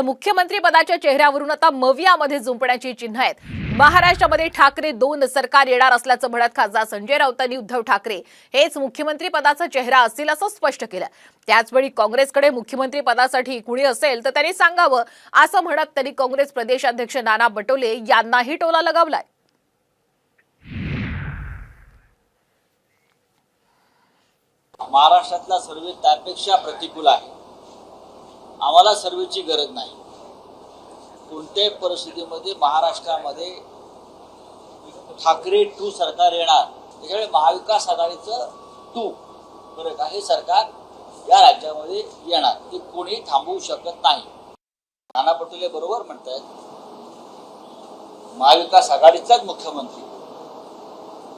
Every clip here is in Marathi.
पण मुख्यमंत्री पदाच्या चेहऱ्यावरून आता मवियामध्ये जुंपण्याची चिन्ह आहेत. महाराष्ट्रामध्ये ठाकरे दोन सरकार येणार असल्याचं म्हणत खासदार संजय राऊतांनी उद्धव ठाकरे हेच मुख्यमंत्री पदाचा चेहरा असतील असं स्पष्ट केलं. त्याचवेळी काँग्रेसकडे मुख्यमंत्री पदासाठी कुणी असेल तर त्यांनी सांगावं असं म्हणत त्यांनी काँग्रेस प्रदेशाध्यक्ष नाना पटोले यांनाही टोला लगावलाय. महाराष्ट्रातला सर्वे त्यापेक्षा प्रतिकूल आहे. आम्हाला सर्वेची गरज नाही. कोणत्याही परिस्थितीमध्ये महाराष्ट्रामध्ये ठाकरे टू सरकार येणार त्याच्यामुळे महाविकास आघाडीचं टू बरं का हे सरकार या राज्यामध्ये येणार. ते कोणी थांबवू शकत नाही. नाना पटोले बरोबर म्हणतायत महाविकास आघाडीचाच मुख्यमंत्री.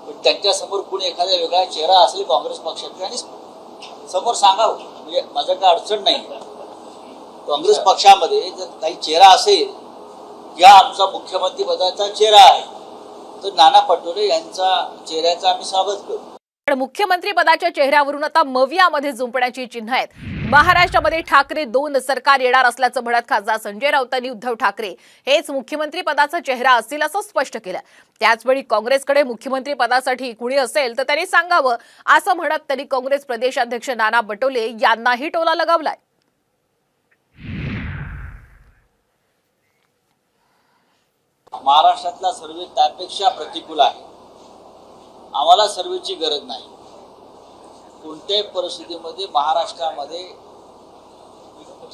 पण त्यांच्यासमोर कुणी एखादा वेगळा चेहरा असेल काँग्रेस पक्षाचा आणि समोर सांगावं म्हणजे माझं काय अडचण नाही काँग्रेस पक्षामध्ये जर काही चेहरा असेल या आमचा मुख्यमंत्री पदाचा चेहरा आहे तर नाना पटोले यांचा चेहऱ्याचा आम्ही स्वागत करू. पण मुख्यमंत्री पदाच्या चेहऱ्यावरून आता मवियामध्ये झुंपण्याची चिन्ह आहेत. महाराष्ट्रामध्ये ठाकरे दोन सरकार येणार असल्याचं म्हणत खासदार संजय राऊतांनी उद्धव ठाकरे हेच मुख्यमंत्री पदाचा चेहरा असतील असं स्पष्ट केलं. त्याचवेळी काँग्रेसकडे मुख्यमंत्री पदासाठी कुणी असेल तर त्यांनी सांगावं असं म्हणत त्यांनी काँग्रेस प्रदेशाध्यक्ष नाना पटोले यांनाही टोला लगावलाय. महाराष्ट्रातला सर्वे त्यापेक्षा प्रतिकूल आहे. आम्हाला सर्वेची गरज नाही. कोणत्याही परिस्थितीमध्ये महाराष्ट्रामध्ये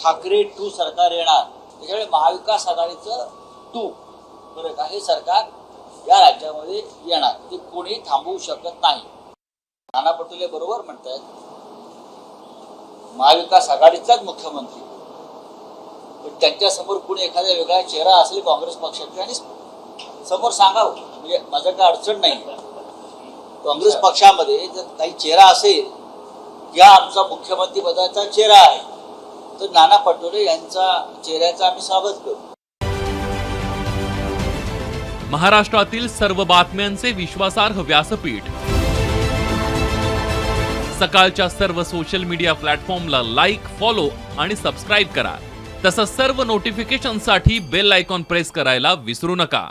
ठाकरे टू सरकार येणार त्याच्यामुळे महाविकास आघाडीचं टू बरं का हे सरकार या राज्यामध्ये येणार. ते कोणी थांबवू शकत नाही. नाना पटोले बरोबर म्हणतायत महाविकास आघाडीचाच मुख्यमंत्री. पण त्यांच्यासमोर कुणी एखादा वेगळा चेहरा असेल काँग्रेस पक्षाचा आणि समोर सांगावं हो. म्हणजे माझं काय अडचण नाही. काँग्रेस पक्षामध्ये जर काही चेहरा असेल या आमचा मुख्यमंत्री पदाचा चेहरा आहे. तर नाना पटोले यांचा चेहऱ्याचा आम्ही स्वागत करू महाराष्ट्रातील सर्व बातम्यांचे विश्वासार्ह व्यासपीठ. सकाळच्या सर्व सोशल मीडिया प्लॅटफॉर्मला लाईक फॉलो आणि सबस्क्राईब करा. तसंच सर्व नोटिफिकेशनसाठी बेल आयकॉन प्रेस करायला विसरू नका.